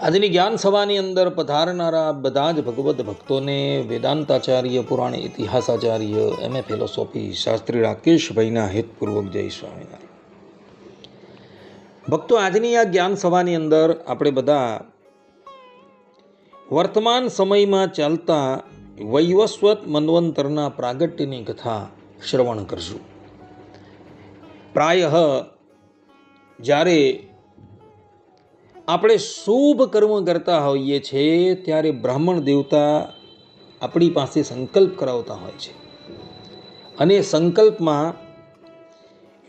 આજની જ્ઞાન સભાની અંદર પધારનારા બધા જ ભગવદ્ ભક્તોને વેદાંતાચાર્ય, પુરાણ ઇતિહાસાચાર્ય, એમ એ ફિલોસોફી શાસ્ત્રી રાકેશભાઈના હિતપૂર્વક જય સ્વામિનારાયણ. ભક્તો આજની આ જ્ઞાન સભાની અંદર આપણે બધા વર્તમાન સમયમાં ચાલતા વૈવસ્વત મન્વંતરના પ્રાગટ્યની કથા શ્રવણ કરશું. પ્રાય જ્યારે આપણે શુભ કર્મ કરતા હોઈએ છીએ ત્યારે બ્રાહ્મણ દેવતા આપણી પાસે સંકલ્પ કરાવતા હોય છે. અને સંકલ્પમાં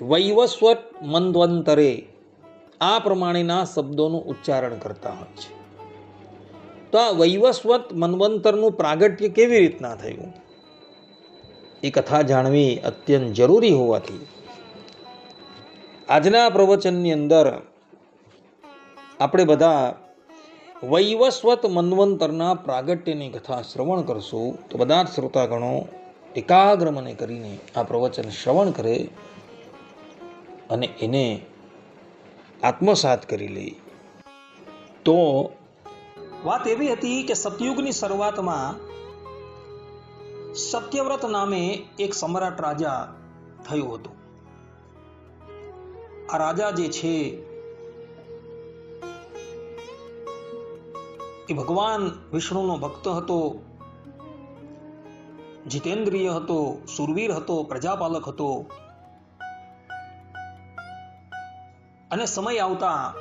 વૈવસ્વત મંદવંતરે આ પ્રમાણેના શબ્દોનું ઉચ્ચારણ કરતા હોય છે. તો આ વૈવસ્વત મન્વંતરનું પ્રાગટ્ય કેવી રીતના થયું? એ કથા જાણવી અત્યંત જરૂરી હોવાથી. આજના પ્રવચનની અંદર આપણે બધા વૈવસ્વત મન્વંતરના પ્રાગટ્યની કથા શ્રવણ કરશું, તો બધા જ શ્રોતાગણો એકાગ્ર મને કરીને આ પ્રવચન શ્રવણ કરે અને એને આત્મસાત કરી લે. તો વાત એવી હતી કે સતયુગની શરૂઆતમાં સત્યવ્રત નામે એક સમ્રાટ રાજા થયો હતો. આ રાજા જે છે એ ભગવાન વિષ્ણુનો ભક્ત હતો, જીતેન્દ્રિય હતો, સુરવીર હતો, પ્રજાપાલક હતો. અને સમય આવતા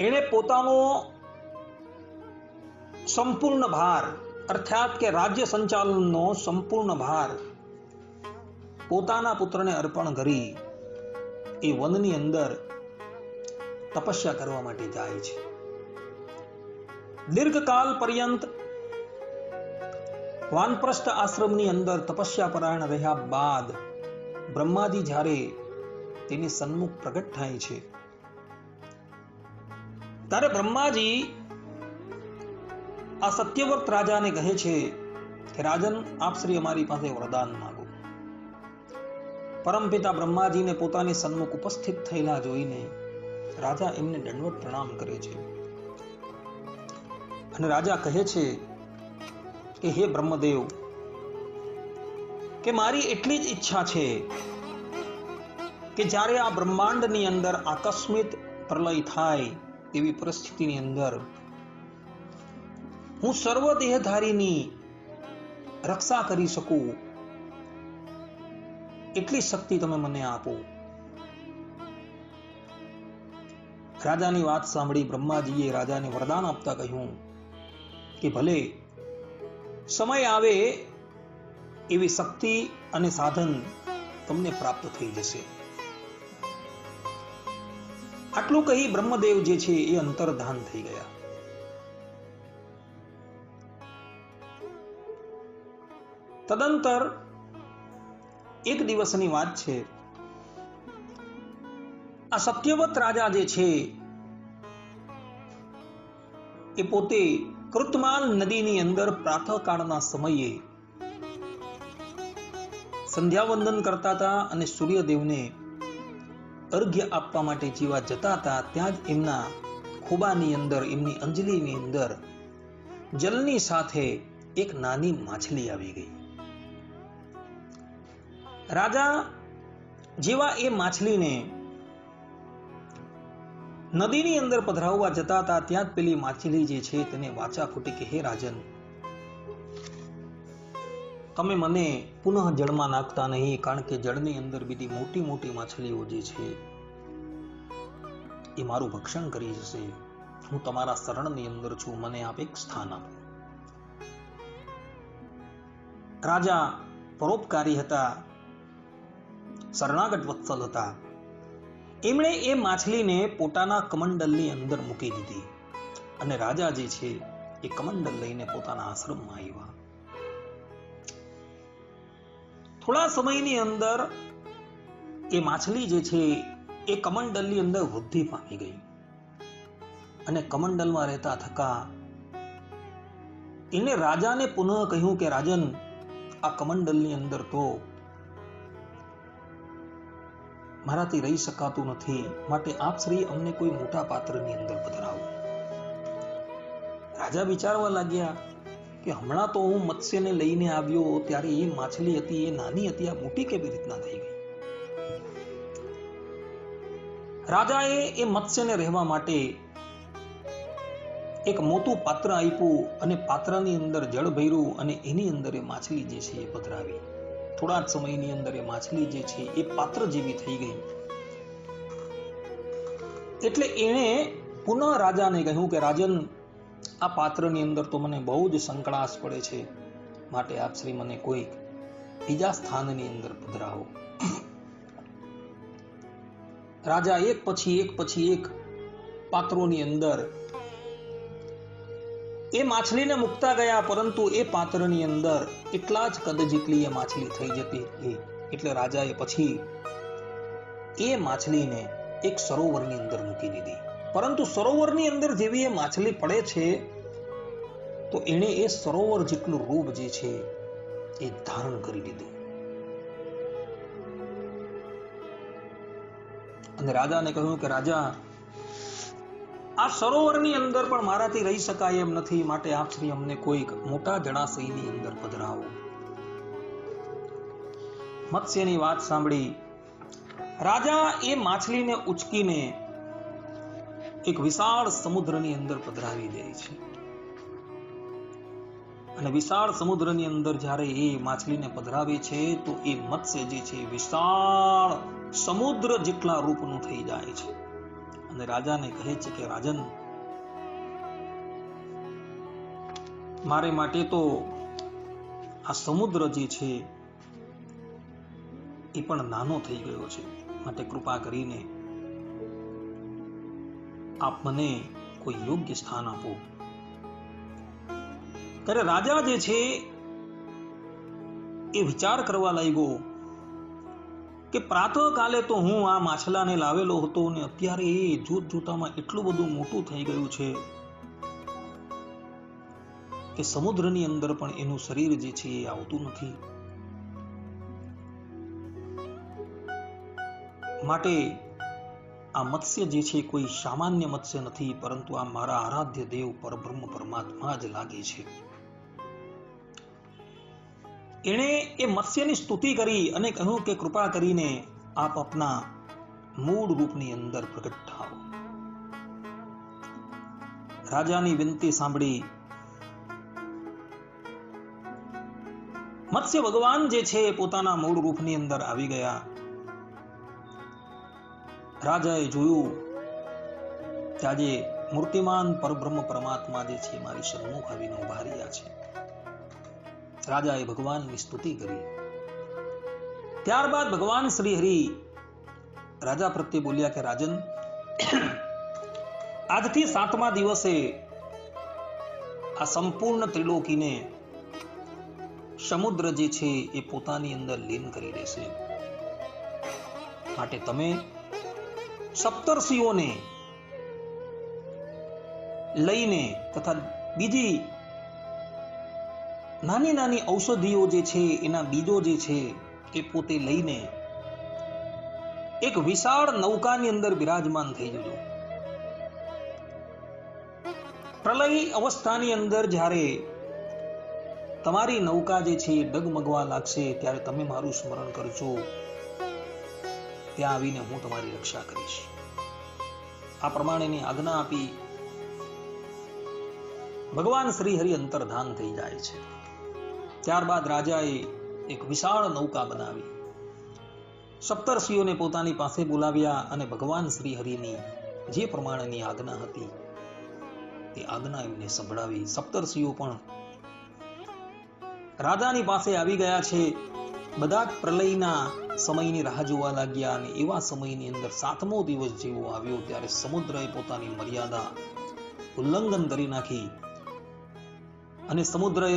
એણે પોતાનો સંપૂર્ણ ભાર, અર્થાત કે રાજ્ય સંચાલનનો સંપૂર્ણ ભાર, પોતાના પુત્રને અર્પણ કરી એ વનની અંદર તપસ્યા કરવા માટે જાય છે. દીર્ઘકાલ પર્યંત વાનપ્રસ્થ આશ્રમની અંદર તપસ્યા પરાયણ રહ્યા બાદ બ્રહ્માજી જ્યારે તેની સન્મુખ પ્રગટ થાય છે ત્યારે બ્રહ્માજી આ સત્યવ્રત રાજાને કહે છે કે રાજન આપ શ્રી અમારી પાસે વરદાન માંગો પરમપિતા બ્રહ્માજીને પોતાની સન્મુખ ઉપસ્થિત થયેલા જોઈને રાજા એમને દંડવત પ્રણામ કરે છે અને રાજા કહે છે કે, હે બ્રહ્મદેવ, કે મારી એટલી જ ઈચ્છા છે કે જ્યારે આ બ્રહ્માંડની અંદર આકસ્મિક પ્રલય થાય એવી પરિસ્થિતિની અંદર, હું સર્વ દેહધારીની રક્ષા કરી શકું, એટલી શક્તિ તમે મને આપો. રાજાની વાત સાંભળી બ્રહ્માજીએ રાજાને વરદાન આપતા કહ્યું કે ભલે સમય આવે એવી શક્તિ અને સાધન તમને પ્રાપ્ત થઈ જશે આટલું કહી બ્રહ્મદેવ જે છે એ અંતર્ધાન થઈ ગયા તદંતર એક દિવસની વાત છે આ સત્યવત રાજા જે છે એ પોતે કૃતમાલ નદીની અંદર પ્રાતઃકાળના સમયે સંધ્યાવંદન કરતા હતા અને સૂર્યદેવને અર્ઘ્ય આપવા માટે જીવા જતા હતા, ત્યાં જ એમના ખોબાની અંદર, એમની અંજલિની અંદર જલની સાથે એક નાની માછલી આવી ગઈ. રાજા જેવા એ માછલીને નદીની અંદર પધરાવવા જતા હતા ત્યાં જ પેલી માછલી જે છે તેને વાચા ફૂટી કે, હે રાજન, તમે મને પુનઃ જળમાં નાખતા નહીં, કારણ કે જળની અંદર બીજી મોટી મોટી માછલીઓ જે છે, એ મારું ભક્ષણ કરી જશે. હું તમારા શરણની અંદર છું, મને આપ એક સ્થાન આપો. રાજા પરોપકારી હતા, શરણાગત વત્સલ હતા. એમણે એ માછલીને પોતાના કમંડલની અંદર મૂકી દીધી. અને રાજા જે છે, એ કમંડલ લઈને પોતાના આશ્રમમાં આવ્યા. થોડા સમયની અંદર એ માછલી જે છે, એ કમંડલની અંદર વૃદ્ધિ પામી ગઈ. અને કમંડલમાં રહેતા થકા એને રાજાને પુનઃ કહ્યું કે, રાજન, આ કમંડલની અંદર તો મારાથી રહી શકાતું નથી. માટે આપ શ્રી અમને કોઈ મોટા પાત્રની અંદર પધરાવો. રાજા વિચારવા લાગ્યા કે હમણાં તો હું મત્સ્યને લઈને આવ્યો ત્યારે એ માછલી હતી, એ નાની હતી, આ મોટી કેવી રીતના થઈ ગઈ? રાજાએ એ મત્સ્યને રહેવા માટે એક મોટું પાત્ર આપ્યું અને પાત્રની અંદર જળ ભર્યું અને એની અંદર એ માછલી જે છે એ પધરાવી. થોડા સમયની અંદર એ માછલી જે છે એ પાત્ર જેવી થઈ ગઈ. એટલે એણે પુનઃ રાજાને કહ્યું કે, રાજન, આ પાત્રની અંદર તો મને બહુ જ સંકળાશ પડે છે. માટે આપ શ્રી મને કોઈક બીજા સ્થાનની અંદર પધરાવો. રાજા એક પછી એક પછી એક પાત્રોની અંદર એ માછલીને મૂકતા ગયા, પરંતુ એ પાત્રની અંદર એટલા જ કદ જેટલી એ માછલી થઈ જતી એટલે રાજાએ પછી એ માછલીને એક સરોવરની અંદર મૂકી દીધી. પરંતુ સરોવરની અંદર જેવી એ માછલી પડે છે, તો એણે એ સરોવર જેટલું રૂપ જે છે એ ધારણ કરી લીધું. અને રાજાને કહ્યું કે, રાજા આ સરોવરની અંદર પણ મારાથી રહી શકાય એમ નથી માટે આપ શ્રી અમને કોઈક મોટા જળાશયની અંદર પધરાવો. મત્સ્યની વાત સાંભળી. રાજા એ માછલીને ઉચકીને એક વિશાળ સમુદ્રની અંદર પધરાવી દે છે. અને વિશાળ સમુદ્રની અંદર જ્યારે એ માછલીને પધરાવે છે, તો એ મત્સ્ય જે છે વિશાળ સમુદ્ર જેટલા રૂપનું થઈ જાય છે. અને રાજાને કહે છે કે, રાજન, મારે માટે તો આ સમુદ્ર જે છે, એ પણ નાનો થઈ ગયો છે. માટે કૃપા કરીને આપ મને કોઈ યોગ્ય સ્થાન આપો. ત્યારે રાજા જે છે, એ વિચાર કરવા લાગ્યો કે પ્રાતઃ કાલે તો હું આ માછલાને લાવેલો હતો અને અત્યારે એ જોત જોતામાં એટલું બધું મોટું થઈ ગયું છે કે સમુદ્રની અંદર પણ એનું શરીર જે છે એ આવતું નથી. માટે આ મત્સ્ય જે છે કોઈ સામાન્ય મત્સ્ય નથી, પરંતુ આ મારા આરાધ્ય દેવ પરબ્રહ્મ પરમાત્મા જ લાગે છે. એણે એ મત્સ્યની સ્તુતિ કરી અને કહ્યું કે કૃપા કરીને આપ આપના મૂળ રૂપની અંદર પ્રગટ થાઓ. રાજાની વિનંતી સાંભળી મત્સ્ય ભગવાન જે છે પોતાના મૂળ રૂપની અંદર આવી ગયા. રાજાએ જોયું કે આજે મૂર્તિમાન પરબ્રહ્મ પરમાત્મા જે છે મારી સન્મુખ આવીને ઊભા રહ્યા છે. રાજાએ ભગવાનની સ્તુતિ કરી. ત્યારબાદ ભગવાન શ્રી હરિ રાજા પ્રત્યે બોલ્યા કે, રાજન, આજથી સાતમા દિવસે આ સંપૂર્ણ ત્રિલોકીને સમુદ્ર જે છે એ પોતાની અંદર લીન કરી દેશે. માટે તમે સપ્તર્ષિઓને લઈને તથા બીજી નાની નાની ઔષધિઓ જે છે, એના બીજો જે છે, એ પોતે લઈને એક વિશાળ નૌકાની અંદર બિરાજમાન થઈ જજો પ્રલય અવસ્થાની અંદર જ્યારે તમારી નૌકા જે છે ડગમગવા લાગશે, ત્યારે તમે મારું સ્મરણ કરજો. ત્યાં આવીને હું તમારી રક્ષા કરીશ. આ પ્રમાણેની આજ્ઞા આપી ભગવાન શ્રી હરિ અંતર્ધાન થઈ જાય છે. ત્યારબાદ રાજાએ એક વિશાળ નૌકા બનાવી. સપ્તર્ષિઓને પોતાની પાસે બોલાવ્યા અને ભગવાન શ્રી હરિની જે પ્રમાણેની આજ્ઞા હતી, તે આજ્ઞા એમને સંભળાવી. સપ્તર્ષિઓ પણ રાજાની પાસે આવી ગયા છે. બધા પ્રલયના સમયની રાહ જોવા લાગ્યા અને એવા સમયની અંદર સાતમો દિવસ જેવો આવ્યો ત્યારે સમુદ્રએ પોતાની મર્યાદા ઉલ્લંઘન કરી નાખી અને સમુદ્રએ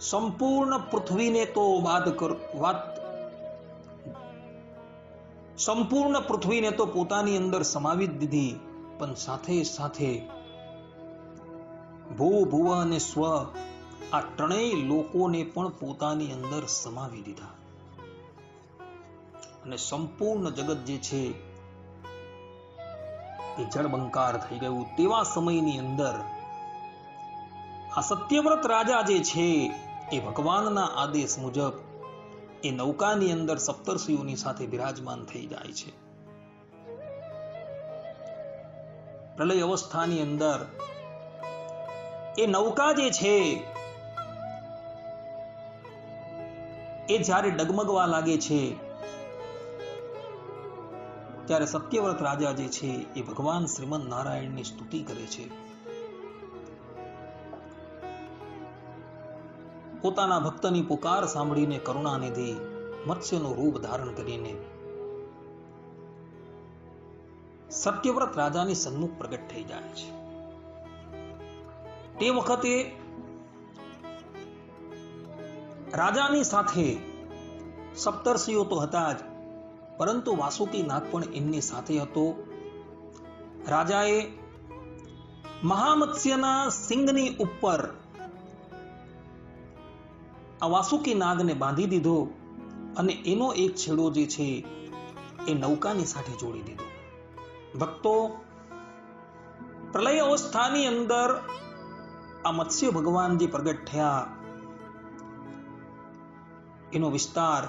સંપૂર્ણ પૃથ્વીને તો બાદ કર, વાત સંપૂર્ણ પૃથ્વીને તો પોતાની અંદર સમાવી દીધી, પણ સાથે સાથે ભૂ, ભુવ અને સ્વ આ ત્રણેય લોકોને પણ પોતાની અંદર સમાવી દીધા. અને સંપૂર્ણ જગત જે છે, એ જળબંકાર થઈ ગયું. તેવા સમયની અંદર આ સત્યવ્રત રાજા જે છે એ ભગવાનના આદેશ મુજબ એ નૌકાની અંદર સપ્તર્ષિઓની સાથે બિરાજમાન થઈ જાય છે. પ્રલય અવસ્થાની અંદર એ નૌકા જે છે, એ જ્યારે ડગમગવા લાગે છે, ત્યારે સત્યવ્રત રાજા જે છે, એ ભગવાન શ્રીમદ નારાયણની સ્તુતિ કરે છે. પોતાના ભક્તની પુકાર સાંભળીને કરુણાનિધિ મત્સ્યનું રૂપ ધારણ કરીને સત્યવ્રત રાજાની સન્મુખ પ્રગટ થઈ જાય છે. તે વખતે રાજાની સાથે સપ્તર્ષિઓ તો હતા જ, પરંતુ વાસુકી નાગ પણ એમની સાથે હતો. રાજાએ મહામત્સ્યના સિંગની ઉપર આ વાસુકી નાગને બાંધી દીધો અને એનો એક છેડો જે છે એ નૌકાની સાથે જોડી દીધો. ભક્તો, પ્રલય અવસ્થાની અંદર આ મત્સ્ય ભગવાન જે પ્રગટ થયા, એનો વિસ્તાર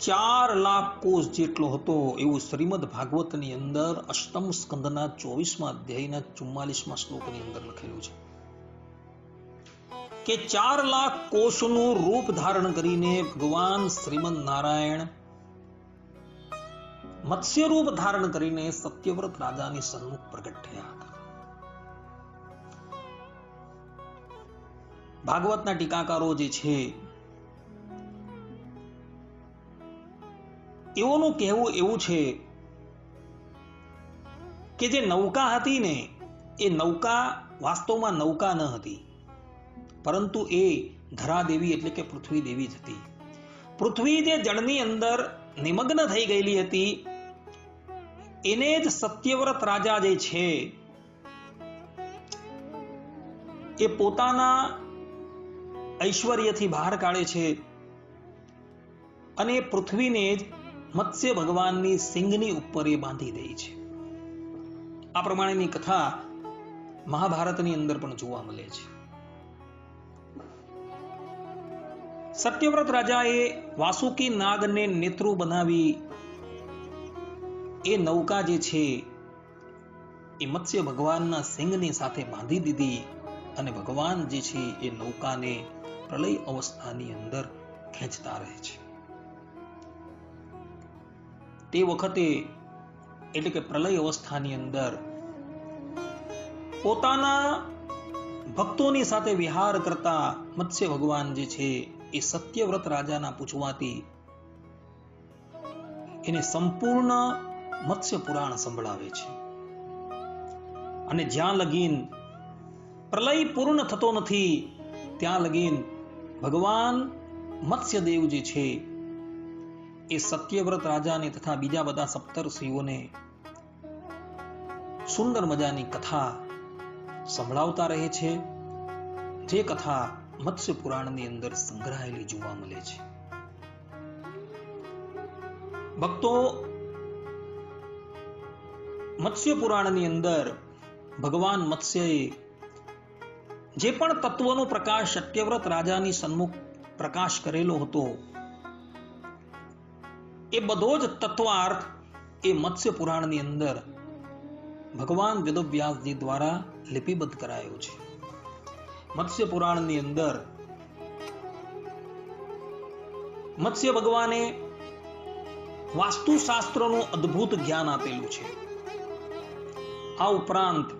ચાર લાખ કોષ જેટલો હતો એવું શ્રીમદ ભાગવતની અંદર અષ્ટમ સ્કંદના ચોવીસમાં અધ્યાયના ચુમ્માલીસમાં શ્લોકની અંદર લખેલું છે. કે ચાર લાખ કોષનું રૂપ ધારણ કરીને ભગવાન શ્રીમદ નારાયણ મત્સ્ય રૂપ ધારણ કરીને સત્યવ્રત રાજાની સન્મુખ પ્રગટ થયા હતા. ભાગવતના ટીકાકારો જે છે, એઓનું કહેવું એવું છે કે જે નૌકા હતી ને, એ નૌકા વાસ્તવમાં નૌકા ન હતી. પરંતુ એ ધરા દેવી એટલે કે પૃથ્વી દેવી જ હતી. પૃથ્વી જે જળની અંદર નિમગ્ન થઈ ગયેલી હતી, એને જ સત્યવ્રત રાજા જે છે, એ પોતાના ઐશ્વર્યથી બહાર કાઢે છે અને પૃથ્વીને જ મત્સ્ય ભગવાનની સિંગની ઉપર એ બાંધી દે છે. આ પ્રમાણેની કથા મહાભારતની અંદર પણ જોવા મળે છે. સત્યવ્રત રાજાએ વાસુકી નાગને નેત્રુ બનાવી. એ નૌકા જે છે, એ મત્સ્ય ભગવાનના સિંહની સાથે બાંધી દીધી અને ભગવાન જે છે, એ નૌકાને પ્રલય અવસ્થાની અંદર ખેંચતા રહે છે. તે વખતે, એટલે કે પ્રલય અવસ્થાની અંદર, પોતાના ભક્તોની સાથે વિહાર કરતા મત્સ્ય ભગવાન જે છે એ સત્યવ્રત રાજાના પૂછવાથી એને સંપૂર્ણ મત્સ્ય પુરાણ સંભળાવે છે. અને જ્યાં લગીન પ્રલય પૂર્ણ થતો નથી, ત્યાં લગીન ભગવાન મત્સ્યદેવ જે છે, એ સત્યવ્રત રાજાને તથા બીજા બધા સપ્તર્ષિઓને સુંદર મજાની કથા સંભળાવતા રહે છે. જે કથા મત્સ્ય પુરાણની અંદર સંગ્રહાયેલી જોવા મળે છે. ભક્તો મત્સ્ય પુરાણની અંદર ભગવાન મત્સ્યએ જે પણ તત્વનો પ્રકાશ સત્યવ્રત રાજાની સન્મુખ પ્રકાશ કરેલો હતો, એ બધો જ તત્વાર્થ એ મત્સ્ય પુરાણની અંદર ભગવાન વેદવ્યાસજી દ્વારા લિપિબદ્ધ કરાયો છે. મત્સ્ય પુરાણની અંદર મત્સ્ય ભગવાને વાસ્તુશાસ્ત્રનું અદ્ભુત જ્ઞાન આપેલું છે. આ ઉપરાંત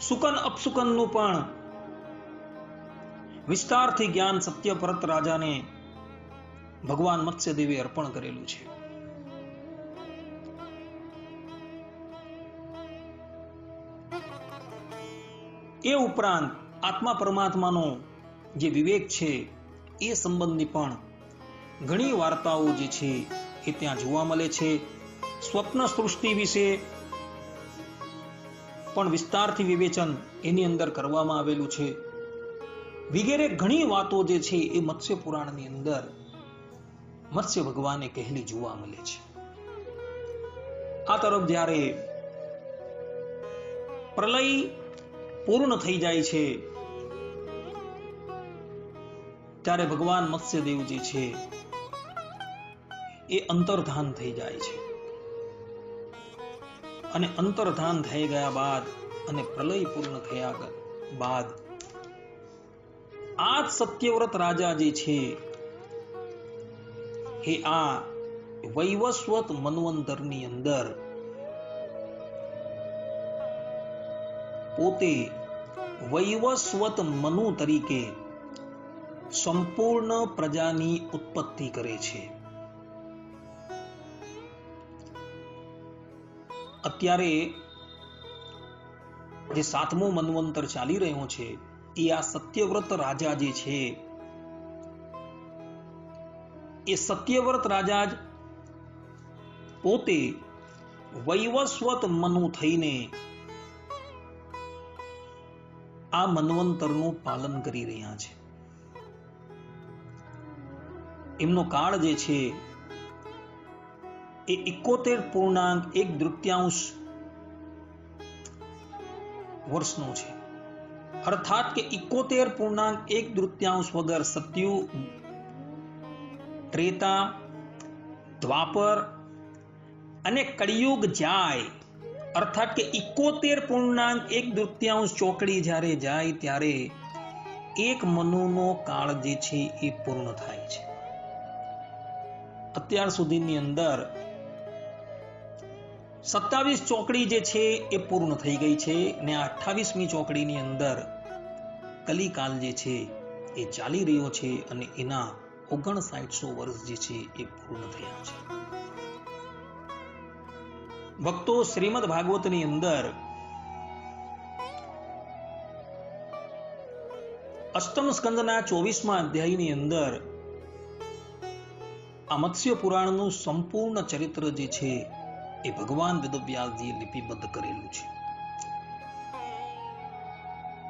સુકન અપસુકનનું પણ વિસ્તારથી જ્ઞાન સત્યપરત રાજાને ભગવાન મત્સ્યદેવે અર્પણ કરેલું છે. એ ઉપરાંત આત્મા પરમાત્માનો જે વિવેક છે, એ સંબંધની પણ ઘણી વાર્તાઓ જે છે, એ ત્યાં જોવા મળે છે. સ્વપ્ન સૃષ્ટિ વિશે પણ વિસ્તારથી વિવેચન એની અંદર કરવામાં આવેલું છે. વગેરે ઘણી વાતો જે છે, એ મત્સ્ય પુરાણની અંદર મત્સ્ય ભગવાને કહેલી જોવા મળે છે. આ તરફ જ્યારે પ્રલય પૂર્ણ થઈ જાય છે. ત્યારે ભગવાન મત્સ્યદેવ જે છે. એ અંતર્ધાન થઈ જાય છે. અને અંતર્ધાન થઈ ગયા બાદ અને પ્રલય પૂર્ણ થયા બાદ આ સત્યવ્રત રાજા જે છે. એ આ વૈવસ્વત મનવંતરની અંદર પોતે વૈવસ્વત મનુ તરીકે સંપૂર્ણ પ્રજાની ઉત્પત્તિ કરે છે. અત્યારે જે સાતમો મનવંતર ચાલી રહ્યો છે, એ આ સત્યવ્રત રાજા જે છે, એ સત્યવ્રત રાજા જ પોતે વૈવસ્વત મનુ થઈને આ મનવંતરનું પાલન કરી રહ્યા છે. એમનો કાળ જે છે, એ એકોતેર પૂર્ણાંક એક તૃતીયાંશ વર્ષનો છે. અર્થાત કે એકોતેર પૂર્ણાંક એક તૃતીયાંશ વગર સત્યુ, ત્રેતા, દ્વાપર અને કળિયુગ જાય અર્થાત કે ઇકોતેર પૂર્ણાંક એક દૃત્યાંશ ચોકડી જ્યારે જાય ત્યારે એક મનુનો કાળ જે છે એ પૂર્ણ થાય છે. અત્યાર સુધીની અંદર સત્તાવીસ ચોકડી જે છે એ પૂર્ણ થઈ ગઈ છે ને અઠ્ઠાવીસમી ચોકડીની અંદર કલિકાલ જે છે એ ચાલી રહ્યો છે અને એના ઓગણસાઠસો વર્ષ જે છે એ પૂર્ણ થયા છે. ભક્તો શ્રીમદ ભાગવતની અંદર અષ્ટમ સ્કંદના ચોવીસમાં અધ્યાયની અંદર આ મત્સ્ય પુરાણનું સંપૂર્ણ ચરિત્ર જે છે એ ભગવાન વેદવ્યાસજીએ લિપિબદ્ધ કરેલું છે.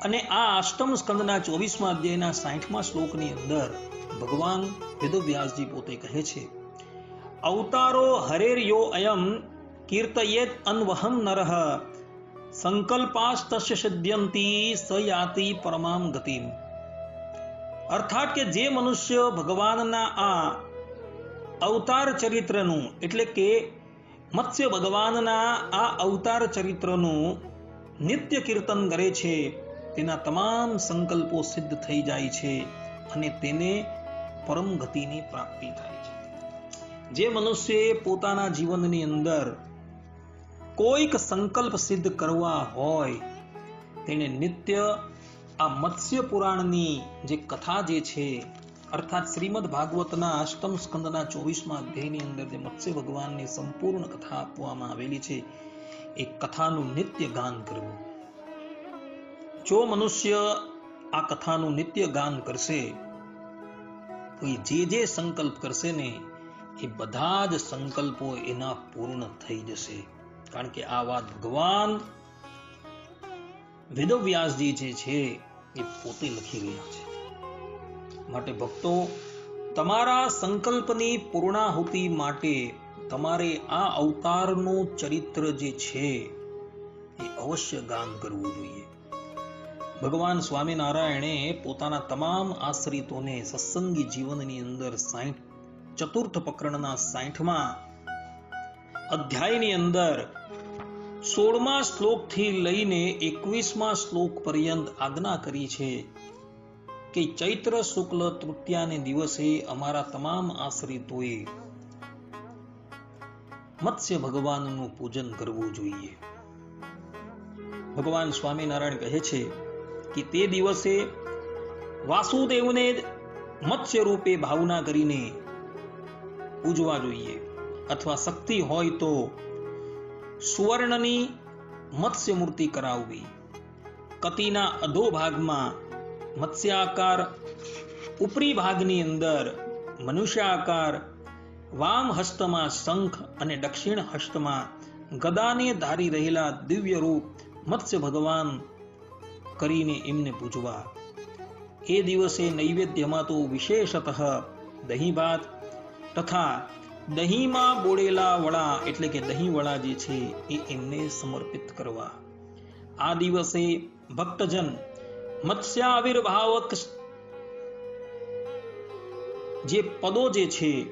અને આ અષ્ટમ સ્કંદના ચોવીસમાં અધ્યાયના સાઠમા શ્લોકની અંદર ભગવાન વેદવ્યાસજી પોતે કહે છે, અવતારો હરેર્યો અયમ કીર્તયેત અન્વહમ નરહ સંકલ્પાસ્તસ્ય સિદ્ધ્યંતી સ યાતિ પરમામ ગતિમ અર્થાત કે જે મનુષ્ય ભગવાનના આ અવતાર ચરિત્રનું એટલે કે મત્સ્ય ભગવાનના આ અવતાર ચરિત્રનું નિત્ય કીર્તન કરે છે તેના તમામ સંકલ્પો સિદ્ધ થઈ જાય છે અને તેને પરમ ગતિની પ્રાપ્તિ થાય છે જે મનુષ્યએ પોતાના જીવનની અંદર કોઈક સંકલ્પ સિદ્ધ કરવા હોય, તેને નિત્ય આ મત્સ્ય પુરાણની જે કથા જે છે, અર્થાત શ્રીમદ ભાગવતના અષ્ટમ સ્કંદના ચોવીસમાં અધ્યાયની અંદર જે મત્સ્ય ભગવાનની સંપૂર્ણ કથા આપવામાં આવેલી છે, એ કથાનું નિત્ય ગાન કરવું. જો મનુષ્ય આ કથાનું નિત્ય ગાન કરશે, તો એ જે જે સંકલ્પ કરશે ને, એ બધા જ સંકલ્પો એના પૂર્ણ થઈ જશે. કારણ કે આ વાત ભગવાન વેદવ્યાસજી જે છે એ પોતે લખી ગયા છે. માટે ભક્તો, તમારા સંકલ્પની પૂર્ણાહુતિ માટે તમારે આ અવતારનું ચરિત્ર જે છે એ અવશ્ય ગાન કરવું જોઈએ. ભગવાન સ્વામિનારાયણે પોતાના તમામ આશ્રિતોને સત્સંગી જીવનની અંદર સાઠ ચતુર્થ પ્રકરણના સાઠમાં અધ્યાયની અંદર સોળમા શ્લોકથી લઈને એકવીસમા શ્લોક પર્યંત આજ્ઞા કરી છે કે ચૈત્ર શુક્લ તૃતીયાને દિવસે અમારા તમામ આશ્રિતોએ મત્સ્ય ભગવાનનું પૂજન કરવું જોઈએ. ભગવાન સ્વામિનારાયણ કહે છે કે તે દિવસે વાસુદેવને મત્સ્ય રૂપે ભાવના કરીને પૂજવા જોઈએ. અથવા શક્તિ હોય તો સુવર્ણની મત્સ્ય મૂર્તિ કરાવવી. કતિના અધો ભાગમાં મત્સ્યાકાર ઉપરી ભાગની અંદર મનુષ્યાકાર, વામ હસ્તમાં શંખ અને દક્ષિણ હસ્તમાં ગદાને ધારી રહેલા દિવ્ય રૂપ મત્સ્ય ભગવાન કરીને એમને પૂજવા. એ દિવસે નૈવેદ્યમાં તો વિશેષતઃ દહીં ભાત તથા દહીંમાં બોળેલા વડા એટલે કે દહીં વડા જે છે એ એમને સમર્પિત કરવા. આ દિવસે ભક્તજન મત્સ્યાવિર્ભાવક જે પદો જે છે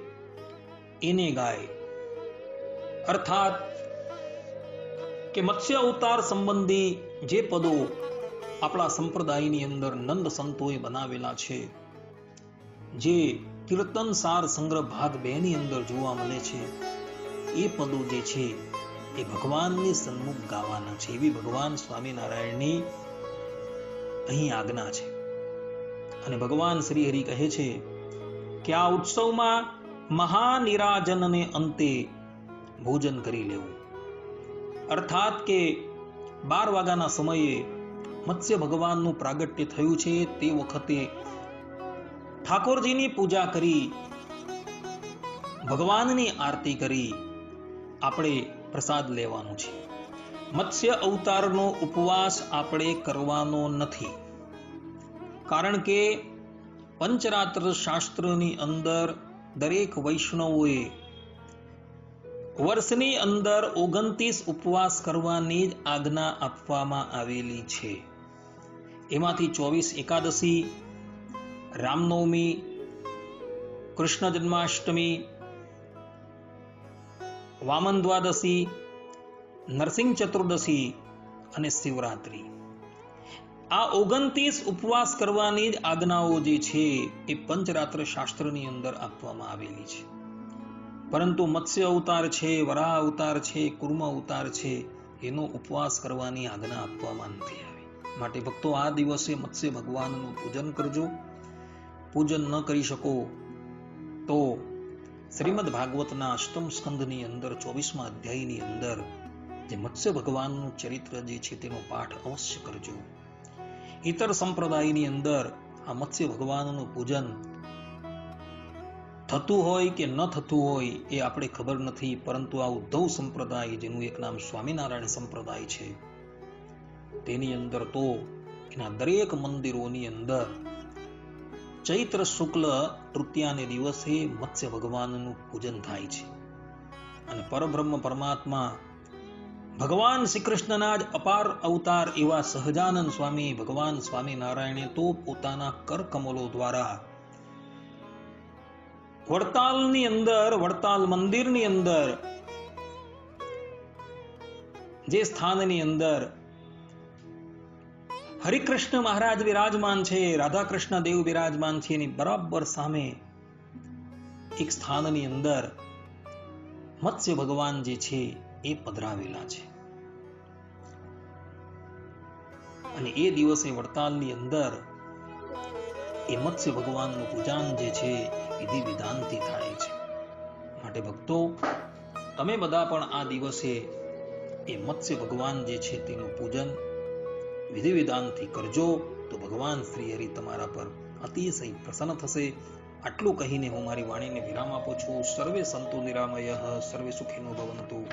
એને ગાય. અર્થાત કે મત્સ્ય અવતાર સંબંધી જે પદો આપણા સંપ્રદાયની અંદર નંદ સંતોએ બનાવેલા છે, જે કીર્તન સાર સંગ્રહ ભાગ બે ની અંદર જોવા મળે છે. એ પદો જે છે, એ ભગવાનની સન્મુખ ગાવાના છે. એવી ભગવાન સ્વામિનારાયણની અહીં આજ્ઞા છે. અને ભગવાન શ્રી હરિ કહે છે કે આ ઉત્સવમાં મહાનિરાજનને અંતે ભોજન કરી લેવું. અર્થાત કે બાર વાગ્યાના સમયે મત્સ્ય ભગવાનનું પ્રાગટ્ય થયું છે, તે વખતે ઠાકોરજીની પૂજા કરી, ભગવાનની આરતી કરી, આપણે પ્રસાદ લેવાનો છે. મત્સ્ય અવતારનો ઉપવાસ આપણે કરવાનો નથી. કારણ કે પંચરાત્ર શાસ્ત્રની અંદર દરેક વૈષ્ણવોએ વર્ષની અંદર ઓગણત્રીસ ઉપવાસ કરવાની જ આજ્ઞા આપવામાં આવેલી છે. એમાંથી ચોવીસ એકાદશી રામનવમી, કૃષ્ણ જન્માષ્ટમી, વામન દ્વાદશી, નરસિંહ ચતુર્દશી અને શિવરાત્રી. આ ઓગણત્રીસ ઉપવાસ કરવાની જ આજ્ઞાઓ જે છે એ પંચરાત્ર શાસ્ત્રની અંદર આપવામાં આવેલી છે. પરંતુ મત્સ્ય અવતાર છે, વરાહ અવતાર છે, કુર્મ અવતાર છે, એનો ઉપવાસ કરવાની આજ્ઞા આપવામાં નથી આવી. માટે ભક્તો આ દિવસે મત્સ્ય ભગવાનનું પૂજન કરજો. પૂજન ન કરી શકો, તો શ્રીમદ ભાગવતના અષ્ટમ સ્કંદની અંદર, ચોવીસમા અધ્યાયની અંદર જે મત્સ્ય ભગવાનનું ચરિત્ર જે છે તેનો પાઠ અવશ્ય કરજો. ઇતર સંપ્રદાયની અંદર આ મત્સ્ય ભગવાનનું પૂજન થતું હોય કે ન થતું હોય એ આપણે ખબર નથી, પરંતુ આ ઉદ્ધવ સંપ્રદાય, જેનું એક નામ સ્વામિનારાયણ સંપ્રદાય છે, તેની અંદર તો એના દરેક મંદિરોની અંદર ચૈત્ર શુક્લ તૃતીયાને દિવસે મત્સ્ય ભગવાનનું પૂજન થાય છે. અને પરબ્રહ્મ પરમાત્મા ભગવાન શ્રી કૃષ્ણના જ અપાર અવતાર એવા સહજાનંદ સ્વામી, ભગવાન સ્વામિનારાયણે તો પોતાના કરકમલો દ્વારા વડતાલની અંદર, વડતાલ મંદિરની અંદર, જે સ્થાનની અંદર હરિકૃષ્ણ મહારાજ વિરાજમાન છે, રાધાકૃષ્ણ દેવ વિરાજમાન છે, એની બરાબર સામે એક સ્થાનની અંદર મત્સ્ય ભગવાન જે છે એ પધરાવેલા છે. અને એ દિવસે વડતાલની અંદર એ મત્સ્ય ભગવાનનું પૂજન જે છે વિધિ વિધાનથી થાય છે. માટે ભક્તો, તમે બધા પણ આ દિવસે એ મત્સ્ય ભગવાન જે છે તેનું પૂજન વિધિ વિધાનથી કરજો, તો ભગવાન શ્રી હરિ તમારા પર અતિશય પ્રસન્ન થશે. આટલું કહીને હું મારી વાણીને વિરામ આપું છું. સર્વે સંતો નિરામય, સર્વે સુખીનો ભવંતુ.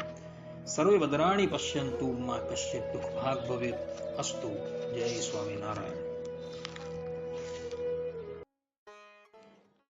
સર્વે વદરાણી પશ્યંતુ, માં કશ્ય દુઃખ ભાગ ભવે અસ્તુ. જય સ્વામિનારાયણ.